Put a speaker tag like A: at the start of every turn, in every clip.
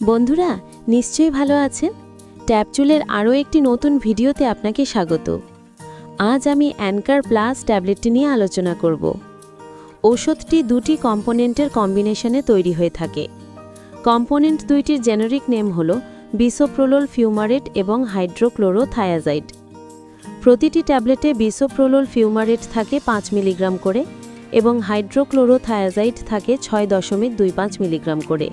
A: বন্ধুরা, নিশ্চয়ই ভালো আছেন? ট্যাপচুলের আরও একটি নতুন ভিডিওতে আপনাকে স্বাগত। আজ আমি অ্যানকার প্লাস ট্যাবলেটটি নিয়ে আলোচনা করব। ঔষধটি দুটি কম্পোনেন্টের কম্বিনেশনে তৈরি হয়ে থাকে। কম্পোনেন্ট দুইটির জেনারিক নেম হল বিসোপ্রোলোল ফিউমারেট এবং হাইড্রোক্লোরোথায়াজাইড। প্রতিটি ট্যাবলেটে বিসোপ্রোলোল ফিউমারেট থাকে পাঁচ মিলিগ্রাম করে এবং হাইড্রোক্লোরোথায়াজাইড থাকে ছয় দশমিক দুই পাঁচ মিলিগ্রাম করে।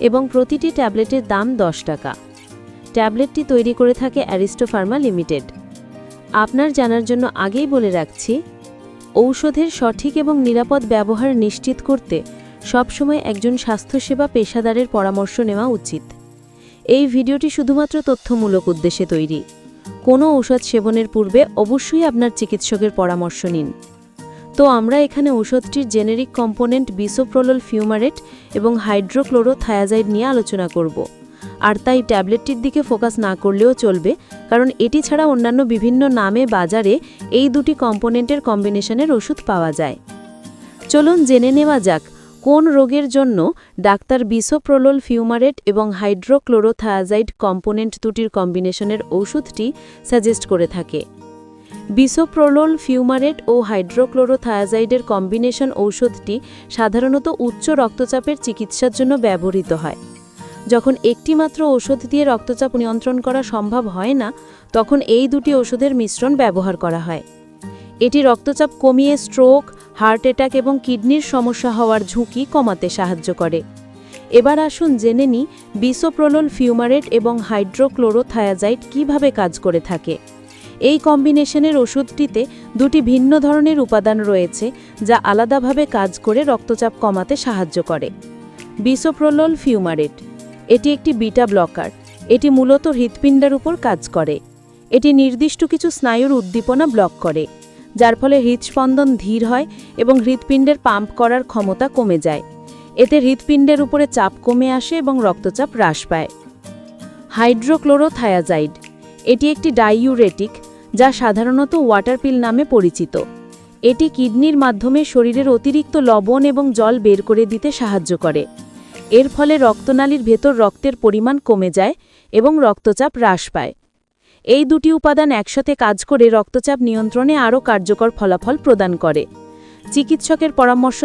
A: এবং প্রতিটি ট্যাবলেটের দাম দশ টাকা। ট্যাবলেটটি তৈরি করে থাকে অ্যারিস্টোফার্মা লিমিটেড। আপনার জানার জন্য আগেই বলে রাখছি, ঔষধের সঠিক এবং নিরাপদ ব্যবহার নিশ্চিত করতে সবসময় একজন স্বাস্থ্যসেবা পেশাদারের পরামর্শ নেওয়া উচিত। এই ভিডিওটি শুধুমাত্র তথ্যমূলক উদ্দেশ্যে তৈরি। কোনো ঔষধ সেবনের পূর্বে অবশ্যই আপনার চিকিৎসকের পরামর্শ নিন। তো আমরা এখানে ঔষধটির জেনেরিক কম্পোনেন্ট বিসোপ্রোলোল ফিউমারেট এবং হাইড্রোক্লোরোথায়াজাইড নিয়ে আলোচনা করব। আর তাই ট্যাবলেটটির দিকে ফোকাস না করলেও চলবে, কারণ এটি ছাড়া অন্যান্য বিভিন্ন নামে বাজারে এই দুটি কম্পোনেন্টের কম্বিনেশনের ওষুধ পাওয়া যায়। চলুন জেনে নেওয়া যাক, কোন রোগের জন্য ডাক্তার বিসোপ্রোলোল ফিউমারেট এবং হাইড্রোক্লোরোথায়াজাইড কম্পোনেন্ট দুটির কম্বিনেশনের ওষুধটি সাজেস্ট করে থাকে। বিসোপ্রোলোল ফিউমারেট ও হাইড্রোক্লোরোথায়াজাইডের কম্বিনেশন ঔষধটি সাধারণত উচ্চ রক্তচাপের চিকিৎসার জন্য ব্যবহৃত হয়। যখন একটি মাত্র ওষুধ দিয়ে রক্তচাপ নিয়ন্ত্রণ করা সম্ভব হয় না, তখন এই দুটি ওষুধের মিশ্রণ ব্যবহার করা হয়। এটি রক্তচাপ কমিয়ে স্ট্রোক, হার্ট অ্যাটাক এবং কিডনির সমস্যা হওয়ার ঝুঁকি কমাতে সাহায্য করে। এবার আসুন জেনে নিই বিসোপ্রোলোল ফিউমারেট এবং হাইড্রোক্লোরোথায়াজাইড কীভাবে কাজ করে থাকে। এই কম্বিনেশনের ওষুধটিতে দুটি ভিন্ন ধরনের উপাদান রয়েছে, যা আলাদাভাবে কাজ করে রক্তচাপ কমাতে সাহায্য করে। Bisoprolol fumarate. এটি একটি বিটা ব্লকার। এটি মূলত হৃৎপিণ্ডের উপর কাজ করে। এটি নির্দিষ্ট কিছু স্নায়ুর উদ্দীপনা ব্লক করে, যার ফলে হৃদস্পন্দন ধীর হয় এবং হৃৎপিণ্ডের পাম্প করার ক্ষমতা কমে যায়। এতে হৃৎপিণ্ডের উপরে চাপ কমে আসে এবং রক্তচাপ হ্রাস পায়। হাইড্রোক্লোরোথায়াজাইড। এটি একটি ডাইউরেটিক যা সাধারণত ওয়াটার পিল নামে পরিচিত। এটি কিডনির মাধ্যমে শরীরের অতিরিক্ত লবণ এবং জল বের করে দিতে সাহায্য করে। এর ফলে রক্তনালীর ভেতর রক্তের পরিমাণ কমে যায় এবং রক্তচাপ হ্রাস পায়। এই দুটি উপাদান একসাথে কাজ করে রক্তচাপ নিয়ন্ত্রণে আরও কার্যকর ফলাফল প্রদান করে। চিকিৎসকের পরামর্শ